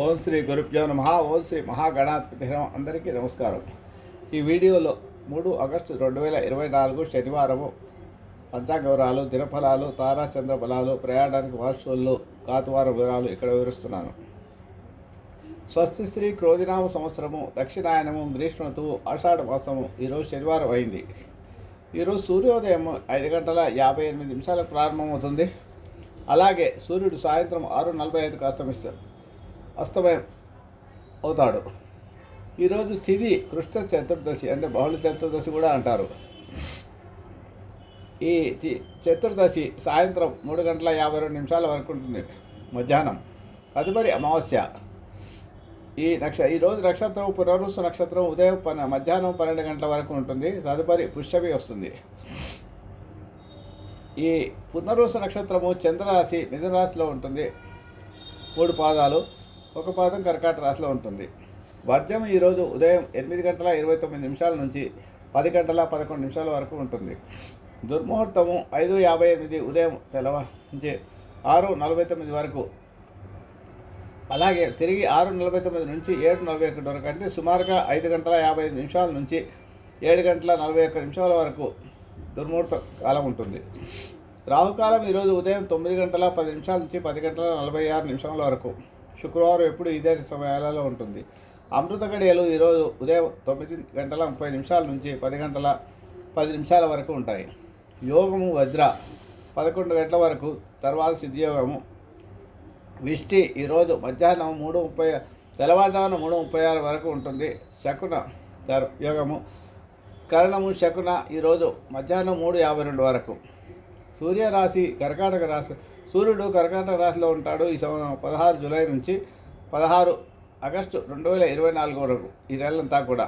ఓం శ్రీ గురుభ్యో నమ. ఓం శ్రీ మహాగణాధిపతి అందరికీ నమస్కారం. ఈ వీడియోలో మూడు ఆగస్టు రెండు వేల ఇరవై నాలుగు శనివారము పంచాంగ వివరాలు దినఫలాలు తారాచంద్ర బలాలు ప్రయాణానికి వార్షులు కాతువార వివరాలు ఇక్కడ వివరిస్తున్నాను. స్వస్తి శ్రీ క్రోధినామ సంవత్సరము దక్షిణాయనము గ్రీష్మ ఋతువు ఆషాఢ మాసము ఈరోజు శనివారం అయింది. ఈరోజు సూర్యోదయం ఐదు గంటల యాభై ఎనిమిది నిమిషాలకు ప్రారంభమవుతుంది. అలాగే సూర్యుడు సాయంత్రం ఆరు నలభై ఐదుకు అస్తమిస్తారు. అస్తమయం అవుతాడు ఈరోజు తిది కృష్ణ చతుర్దశి అంటే బహుళ చతుర్దశి కూడా అంటారు. ఈ చతుర్దశి సాయంత్రం మూడు గంటల యాభై రెండు నిమిషాల వరకు ఉంటుంది మధ్యాహ్నం. తదుపరి అమావాస్య. ఈ నక్ష ఈరోజు నక్షత్రం పునరుసు నక్షత్రం ఉదయం పన్న మధ్యాహ్నం పన్నెండు గంటల వరకు ఉంటుంది. తదుపరి పుష్యమి వస్తుంది. ఈ పునరుసు నక్షత్రము చంద్రరాశి మిథునరాశిలో ఉంటుంది. మూడు పాదాలు. ఒక పాదం కర్కాట రాశిలో ఉంటుంది. వర్జం ఈరోజు ఉదయం ఎనిమిది గంటల ఇరవై తొమ్మిది నిమిషాల నుంచి పది గంటల పదకొండు నిమిషాల వరకు ఉంటుంది. దుర్ముహూర్తము ఐదు యాభై ఎనిమిది ఉదయం తెల్లవ నుంచి ఆరు నలభై తొమ్మిది వరకు. అలాగే తిరిగి ఆరు నలభై తొమ్మిది నుంచి ఏడు నలభై ఒకటి వరకు. అంటే సుమారుగా ఐదు గంటల యాభై ఐదు నిమిషాల నుంచి ఏడు గంటల నలభై ఒక్క నిమిషాల వరకు దుర్ముహూర్త కాలం ఉంటుంది. రాహుకాలం ఈరోజు ఉదయం తొమ్మిది గంటల పది నిమిషాల నుంచి పది గంటల నలభై ఆరు నిమిషాల వరకు. శుక్రవారం ఎప్పుడు ఇదే సమయాలలో ఉంటుంది. అమృత గడియలు ఈరోజు ఉదయం తొమ్మిది గంటల ముప్పై నిమిషాల నుంచి పది గంటల పది నిమిషాల వరకు ఉంటాయి. యోగము వజ్ర పదకొండు గంటల వరకు తర్వాత సిద్ధియోగము. విష్టి ఈరోజు మధ్యాహ్నం మూడు ముప్పై తెల్లవారుజామున మూడు ముప్పై ఆరు వరకు ఉంటుంది. శకున తర్ యోగము. కరణము శకున ఈరోజు మధ్యాహ్నం మూడు యాభై రెండు వరకు. సూర్యరాశి కర్కాటక రాశి సూర్యుడు కర్కాటక రాశిలో ఉంటాడు ఈ సంవత్సరం పదహారు జూలై నుంచి పదహారు ఆగస్టు రెండు వేల ఇరవై నాలుగు వరకు ఈ నెలంతా కూడా.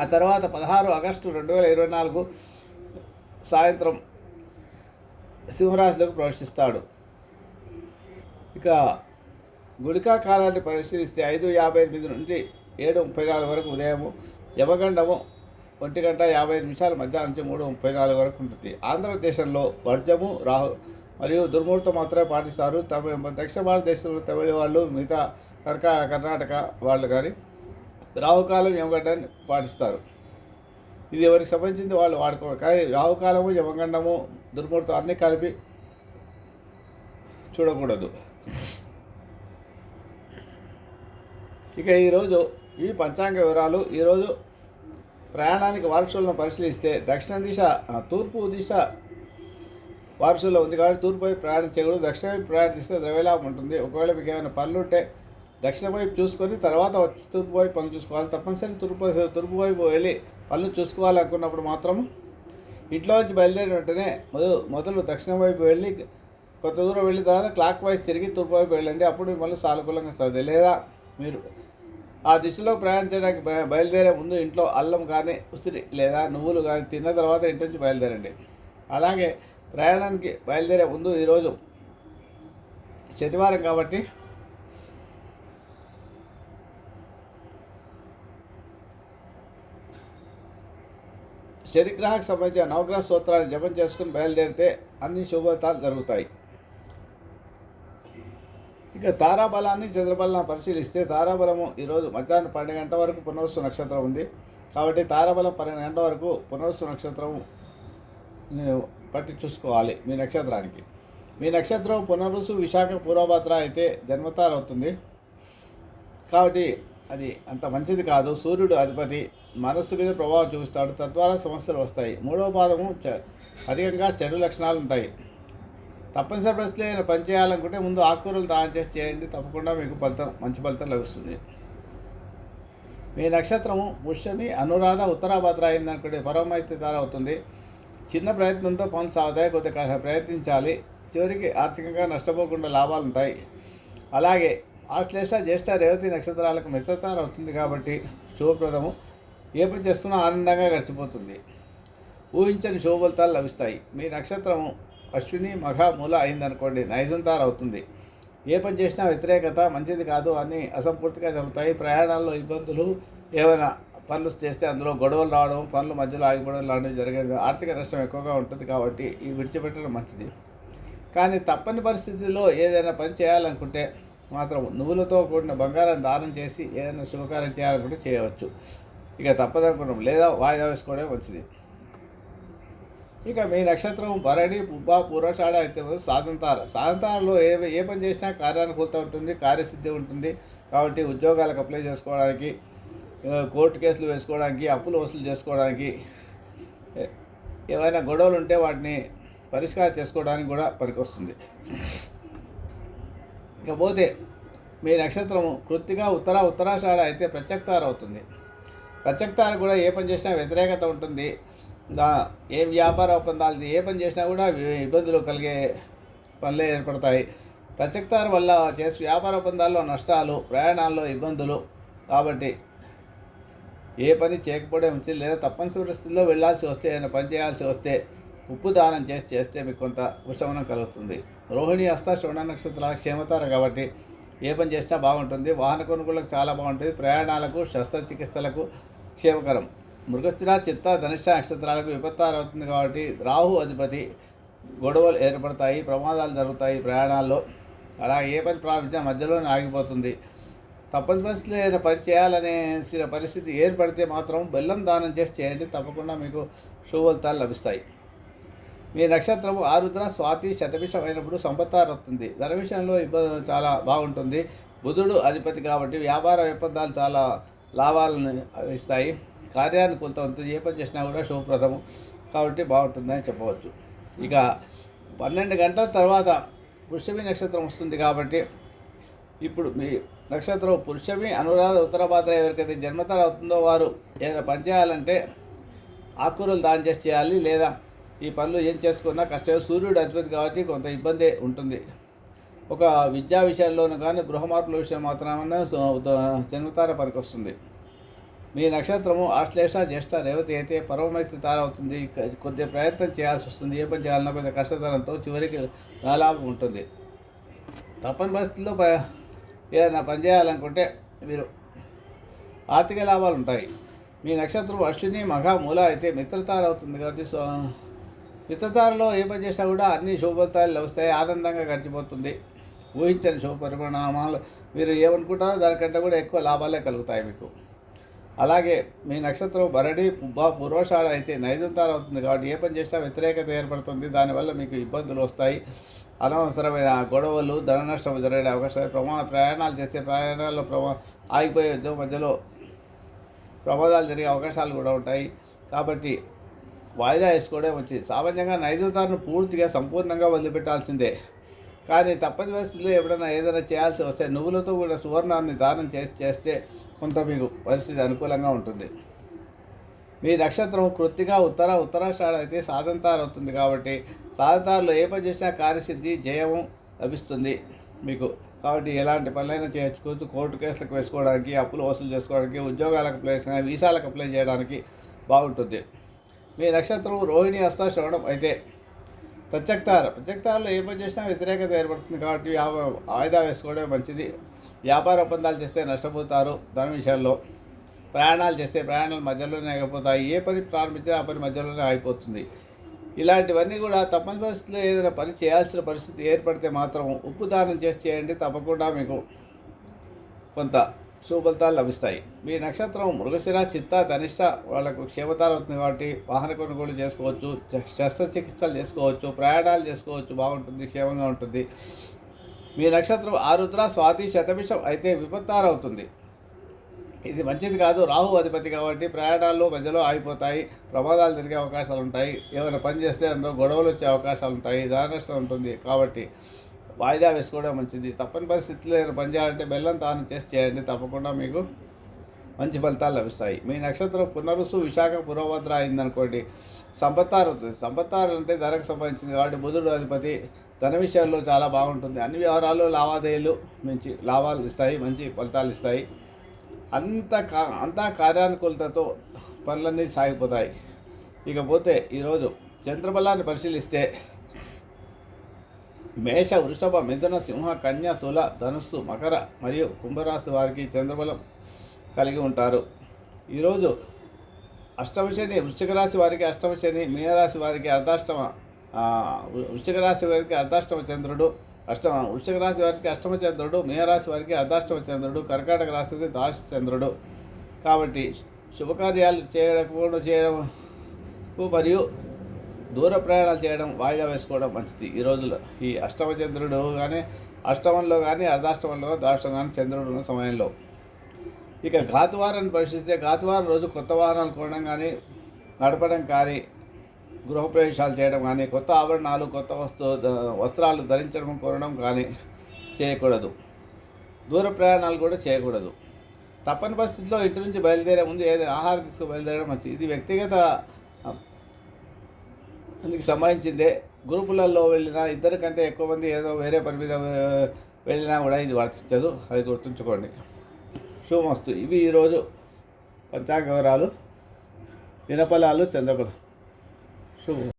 ఆ తర్వాత పదహారు ఆగస్టు రెండు వేల ఇరవై నాలుగు సాయంత్రం సింహరాశిలోకి ప్రవేశిస్తాడు. ఇక గుడికా కాలాన్ని పరిశీలిస్తే ఐదు యాభై ఎనిమిది నుండి ఏడు ముప్పై నాలుగు వరకు ఉదయము యమగండము ఒంటి గంట యాభై ఐదు నిమిషాల మధ్యాహ్నం నుంచి మూడు ముప్పై నాలుగు వరకు ఉంటుంది. ఆంధ్రదేశంలో వర్జము రాహు మరియు దుర్ముహూర్తం మాత్రమే పాటిస్తారు. తమిళ దక్షిణ భారతదేశంలో తమిళ వాళ్ళు మిగతా కర్కా కర్ణాటక వాళ్ళు కానీ రావుకాలం యమగడ్డని పాటిస్తారు. ఇది ఎవరికి సంబంధించింది వాళ్ళు వాడుకో కానీ రావుకాలము యమగండము దుర్మూర్తం అన్నీ కలిపి చూడకూడదు. ఇక ఈరోజు ఈ పంచాంగ వివరాలు ఈరోజు ప్రయాణానికి వారసులను పరిశీలిస్తే దక్షిణ దిశ తూర్పు దిశ వారసుల్లో ఉంది కాబట్టి తూర్పు వైపు ప్రయాణించకూడదు దక్షిణ వైపు ప్రయాణిస్తే ద్రవ్యలాభం ఉంటుంది. ఒకవేళ మీకు ఏమైనా పనులు ఉంటే దక్షిణ వైపు చూసుకొని తర్వాత తూర్పు వైపు పనులు చూసుకోవాలి. తప్పనిసరి తూర్పు తూర్పు వైపు వెళ్ళి పనులు చూసుకోవాలనుకున్నప్పుడు మాత్రం ఇంట్లో నుంచి బయలుదేరిన వెంటనే మొదలు మొదలు దక్షిణ వైపు వెళ్ళి కొంత దూరం వెళ్ళిన తర్వాత క్లాక్ వైజ్ తిరిగి తూర్పు వైపు వెళ్ళండి. అప్పుడు మిమ్మల్ని సానుకూలంగా వస్తుంది లేదా మీరు ఆ దిశలో ప్రయాణించడానికి చేయడానికి బయలుదేరే ముందు ఇంట్లో అల్లం కానీ ఉసిరి లేదా నువ్వులు కానీ తిన్న తర్వాత ఇంటి నుంచి బయలుదేరండి. అలాగే ప్రయాణానికి బయలుదేరే ముందు ఈరోజు శనివారం కాబట్టి శనిగ్రహకు సంబంధించిన నవగ్రహ స్తోత్రాన్ని జపం చేసుకుని బయలుదేరితే అన్ని శుభతాలు జరుగుతాయి. ఇక తారాబలాన్ని చంద్రబలాన్ని పరిశీలిస్తే తారాబలము ఈరోజు మధ్యాహ్నం పన్నెండు గంటల వరకు పునరుస్తు నక్షత్రం ఉంది. కాబట్టి తారాబలం పన్నెండు గంటల వరకు పునరుస్తు నక్షత్రం పట్టి చూసుకోవాలి మీ నక్షత్రానికి. మీ నక్షత్రం పునరుసు విశాఖ పూర్వభద్ర అయితే జన్మతారవుతుంది. కాబట్టి అది అంత మంచిది కాదు. సూర్యుడు అధిపతి మనస్సు మీద ప్రభావం చూపిస్తాడు. తద్వారా సమస్యలు వస్తాయి. మూడవ పాదము చ అధికంగా చెడు లక్షణాలు ఉంటాయి తప్పనిసరి పరిస్థితులు ఏదైనా పని చేయాలనుకుంటే ముందు ఆకుకూరలు దానం చేసి చేయండి. తప్పకుండా మీకు ఫలితం మంచి ఫలితం లభిస్తుంది. మీ నక్షత్రము పుష్యమి అనురాధ ఉత్తరాభద్ర అయిందనుకుంటే పరమైతే దార అవుతుంది చిన్న ప్రయత్నంతో పనులు సాగుతాయి కొద్దిగా ప్రయత్నించాలి. చివరికి ఆర్థికంగా నష్టపోకుండా లాభాలు ఉంటాయి. అలాగే ఆశ్లేష జ్యేష్ఠ రేవతి నక్షత్రాలకు మిత్రతార అవుతుంది కాబట్టి శుభప్రదము. ఏ పని చేస్తున్నా ఆనందంగా గడిచిపోతుంది. ఊహించని శుభ ఫలితాలు లభిస్తాయి. మీ నక్షత్రము అశ్విని మఘ మూల అయిందనుకోండి నైజంతార అవుతుంది. ఏ పని చేసినా వ్యతిరేకత మంచిది కాదు అని అసంపూర్తిగా జరుగుతాయి ప్రయాణాల్లో ఇబ్బందులు ఏమైనా పనులు చేస్తే అందులో గొడవలు రావడం పనులు మధ్యలో ఆగిపోవడం లాంటివి జరగడం ఆర్థిక నష్టం ఎక్కువగా ఉంటుంది కాబట్టి ఇవి విడిచిపెట్టడం మంచిది. కానీ తప్పని పరిస్థితుల్లో ఏదైనా పని చేయాలనుకుంటే మాత్రం నువ్వులతో కూడిన బంగారం దానం చేసి ఏదైనా శుభకార్యం చేయాలనుకుంటే చేయవచ్చు. ఇక తప్పదనుకున్నాం. లేదా వాయిదా వేసుకోవడం మంచిది. ఇక మీ నక్షత్రం భరణి పుబ్బ పూర్వషాఢ అయితే సాధంతార సాధంతారలో ఏ ఏ పని చేసినా కార్యానుకూలత ఉంటుంది కార్యసిద్ధి ఉంటుంది. కాబట్టి ఉద్యోగాలకు అప్లై చేసుకోవడానికి కోర్టు కేసులు వేసుకోవడానికి అప్పులు వసూలు చేసుకోవడానికి ఏమైనా ఏవైనా గొడవలు ఉంటే వాటిని పరిష్కారం చేసుకోవడానికి కూడా పనికొస్తుంది. ఇకపోతే మీ నక్షత్రము కృత్తిగా ఉత్తర ఉత్తరాషాఢ అయితే ప్రత్యక్తార అవుతుంది. ప్రత్యక్తార కూడా ఏ పని చేసినా వ్యతిరేకత ఉంటుంది. దా ఏం వ్యాపార ఒప్పందాలు ఏ పని చేసినా కూడా ఇబ్బందులు కలిగే పనులే ఏర్పడతాయి. ప్రత్యక్తార వల్ల చేసే వ్యాపార ఒప్పందాల్లో నష్టాలు ప్రయాణాల్లో ఇబ్బందులు కాబట్టి ఏ పని చేయకపోవడం మంచిది లేదా తప్పనిసరి పరిస్థితుల్లో వెళ్ళాల్సి వస్తే ఏదైనా పని చేయాల్సి వస్తే ఉప్పు దానం చేసి చేస్తే మీకు కొంత ఉపశమనం కలుగుతుంది. రోహిణి హస్త శ్రవణ నక్షత్రాల క్షేమతార కాబట్టి ఏ పని చేసినా బాగుంటుంది. వాహన కొనుగోళ్ళకు చాలా బాగుంటుంది. ప్రయాణాలకు శస్త్రచికిత్సలకు క్షేమకరం. మృగశిర చిత్త ధనుష నక్షత్రాలకు విపత్తారు అవుతుంది కాబట్టి రాహు అధిపతి గొడవలు ఏర్పడతాయి ప్రమాదాలు జరుగుతాయి ప్రయాణాల్లో. అలా ఏ పని ప్రారంభించినా మధ్యలోనే ఆగిపోతుంది. తప్పని పరిస్థితులు ఏదైనా పని చేయాలనేసిన పరిస్థితి ఏర్పడితే మాత్రం బెల్లం దానం చేసి చేయండి. తప్పకుండా మీకు శుభఫలితాలు లభిస్తాయి. మీ నక్షత్రం ఆరుద్ర స్వాతి శతభిషం అయినప్పుడు సంపత్తారు వస్తుంది. ధన విషయంలో ఇబ్బంది చాలా బాగుంటుంది. బుధుడు అధిపతి కాబట్టి వ్యాపార ఒప్పందాలు చాలా లాభాలను ఇస్తాయి. కార్యానుకూలత ఉంటుంది. ఏ పని చేసినా కూడా శుభప్రదము. కాబట్టి బాగుంటుందని చెప్పవచ్చు. ఇక పన్నెండు గంటల తర్వాత పుష్యమి నక్షత్రం వస్తుంది కాబట్టి ఇప్పుడు మీ నక్షత్రం పురుషమి అనురాధ ఉత్తరభాద్ర ఎవరికైతే జన్మతర అవుతుందో వారు ఏదైనా పని చేయాలంటే ఆకుకూరలు దానం చేసి చేయాలి లేదా ఈ పనులు ఏం చేసుకున్నా కష్టమే. సూర్యుడు అధిపతి కాబట్టి కొంత ఇబ్బంది ఉంటుంది. ఒక విద్యా విషయంలోనూ కానీ గృహ మార్పుల విషయం మాత్రమే జన్మతార పనికొస్తుంది. మీ నక్షత్రము ఆశ్లేష జ్యేష్ఠ రేవతి అయితే పరమమైతే తారవుతుంది ఇక కొద్దిగా ప్రయత్నం చేయాల్సి వస్తుంది. ఏ పని చేయాలన్నా కొంచెం కష్టతరంతో చివరికి లాభం ఉంటుంది. తప్పని పరిస్థితుల్లో ప- ఏదైనా పని చేయాలనుకుంటే మీరు ఆర్థిక లాభాలు ఉంటాయి. మీ నక్షత్రం అశ్విని మఘ మూల అయితే మిత్రతార అవుతుంది కాబట్టి సో మిత్రతారలో ఏ పని చేసినా కూడా అన్ని శుభఫలితాలు లభిస్తాయి. ఆనందంగా గడిచిపోతుంది. ఊహించని శుభ పరిమాణాలు మీరు ఏమనుకుంటారో దానికంటే కూడా ఎక్కువ లాభాలే కలుగుతాయి మీకు. అలాగే మీ నక్షత్రం భరణి బా పూర్వషాఢ అయితే నైదంతార అవుతుంది కాబట్టి ఏ పని చేసినా వ్యతిరేకత ఏర్పడుతుంది. దానివల్ల మీకు ఇబ్బందులు వస్తాయి. అనవసరమైన గొడవలు ధన నష్టం జరిగే అవకాశాలు ప్రమా ప్రయాణాలు చేస్తే ప్రయాణాల్లో ప్రమా ఆగిపోయే మధ్యలో ప్రమాదాలు జరిగే అవకాశాలు కూడా ఉంటాయి. కాబట్టి వాయిదా వేసుకోవడం మంచిది. సామాన్యంగా నైదంతాలను పూర్తిగా సంపూర్ణంగా వదిలిపెట్టాల్సిందే. కానీ తప్పని పరిస్థితుల్లో ఎప్పుడైనా ఏదైనా చేయాల్సి వస్తే నువ్వులతో కూడా సువర్ణాన్ని దానం చేసి చేస్తే కొంత మీకు పరిస్థితి అనుకూలంగా ఉంటుంది. మీ నక్షత్రం కృత్తిగా ఉత్తర ఉత్తరాషాఢ అయితే సాధంతారు అవుతుంది కాబట్టి సాధంతారులో ఏ పని చేసినా కార్యసిద్ధి జయము లభిస్తుంది మీకు. కాబట్టి ఎలాంటి పనులైనా చేయొచ్చు కోర్టు కేసులకు వేసుకోవడానికి అప్పులు వసూలు చేసుకోవడానికి ఉద్యోగాలకు అప్లై వీసాలకు అప్లై చేయడానికి బాగుంటుంది. మీ నక్షత్రం రోహిణి హస్త శ్రవణం అయితే ప్రత్యక్తార ప్రత్యక్తారులో ఏ పని చేసినా వ్యతిరేకత ఏర్పడుతుంది కాబట్టి వ్యా- వాయిదా వేసుకోవడం మంచిది. వ్యాపార ఒప్పందాలు చేస్తే నష్టపోతారు ధన విషయంలో. ప్రయాణాలు చేస్తే ప్రయాణాలు మధ్యలోనే ఆగిపోతాయి. ఏ పని ప్రారంభించినా ఆ పని మధ్యలోనే ఆగిపోతుంది. ఇలాంటివన్నీ కూడా తప్పని పరిస్థితుల్లో ఏదైనా పని చేయాల్సిన పరిస్థితి ఏర్పడితే మాత్రం ఉప్పు దానం చేసి చేయండి. తప్పకుండా మీకు కొంత శుభఫలితాలు లభిస్తాయి. మీ నక్షత్రం మృగశిర చిత్త ధనిష్ట వాళ్ళకు క్షేమతాలు అవుతుంది కాబట్టి వాహన కొనుగోలు చేసుకోవచ్చు శస్త్రచికిత్సలు చేసుకోవచ్చు ప్రయాణాలు చేసుకోవచ్చు. బాగుంటుంది క్షేమంగా ఉంటుంది. మీ నక్షత్రం ఆరుద్ర స్వాతి శతభిషం అయితే విపత్తారవుతుంది. ఇది మంచిది కాదు. రాహు అధిపతి కాబట్టి ప్రయాణాలు మధ్యలో ఆగిపోతాయి. ప్రమాదాలు జరిగే అవకాశాలు ఉంటాయి. ఏమైనా పని చేస్తే అందులో గొడవలు వచ్చే అవకాశాలు ఉంటాయి. దాని ఉంటుంది కాబట్టి వాయిదా వేసుకోవడం మంచిది. తప్పని పరిస్థితుల్లో ఏదైనా పని చేయాలంటే బెల్లం తాను చేసి చేయండి. తప్పకుండా మీకు మంచి ఫలితాలు లభిస్తాయి. మీ నక్షత్రం పునరుసు విశాఖ పురోభద్ర అయిందనుకోండి. సంపత్తారు అవుతుంది సంపత్తారు అంటే ధరకు సంబంధించింది కాబట్టి బుధుడు అధిపతి ధన విషయాల్లో చాలా బాగుంటుంది. అన్ని వ్యవహారాలు లావాదేవీలు మంచి లాభాలు ఇస్తాయి. మంచి ఫలితాలు ఇస్తాయి. అంత కా అంతా కార్యానుకూలతతో పనులన్నీ సాగిపోతాయి. ఇకపోతే ఈరోజు చంద్రబలాన్ని పరిశీలిస్తే మేష వృషభ మిథున సింహ కన్య తుల ధనుస్సు మకర మరియు కుంభరాశి వారికి చంద్రబలం కలిగి ఉంటారు. ఈరోజు అష్టమశని వృశ్చిక రాశి వారికి అష్టమశని మీనరాశి వారికి అర్ధాష్టమ వృశ్చిక రాశి వారికి అర్ధాష్టమ చంద్రుడు అష్టమ వృశ్చిక రాశి వారికి అష్టమ చంద్రుడు మీనరాశి వారికి అర్ధాష్టమ చంద్రుడు కర్కాటక రాశి వారికి చంద్రుడు. కాబట్టి శుభకార్యాలు చేయడం చేయడం మరియు దూర ప్రయాణాలు చేయడం వాయిదా వేసుకోవడం మంచిది. ఈ రోజుల్లో ఈ అష్టమ చంద్రుడు కానీ అష్టమంలో కానీ అర్ధాష్టమంలో దాష్టం కానీ చంద్రుడు ఉన్న సమయంలో ఇక ఘాతువారాన్ని పరిశీలిస్తే ఘాతువారం రోజు కొత్త వాహనాలు కొనడం కానీ నడపడం కానీ గృహప్రవేశాలు చేయడం కానీ కొత్త ఆభరణాలు కొత్త వస్తు వస్త్రాలు ధరించడం కోరడం కానీ చేయకూడదు. దూర ప్రయాణాలు కూడా చేయకూడదు. తప్పని పరిస్థితిలో ఇంటి నుంచి బయలుదేరే ముందు ఏదైనా ఆహారం తీసుకు బయలుదేరడం మంచిది. ఇది వ్యక్తిగత అందుకు సంబంధించిందే. గ్రూపులలో వెళ్ళినా ఇద్దరు కంటే ఎక్కువ మంది ఏదో వేరే పని మీద వెళ్ళినా కూడా ఇది వర్తించదు. అది గుర్తుంచుకోండి. శుభమస్తు. ఇవి ఈరోజు పంచాంగ వివరాలు. దినఫలాలు చంద్రబలం శుభం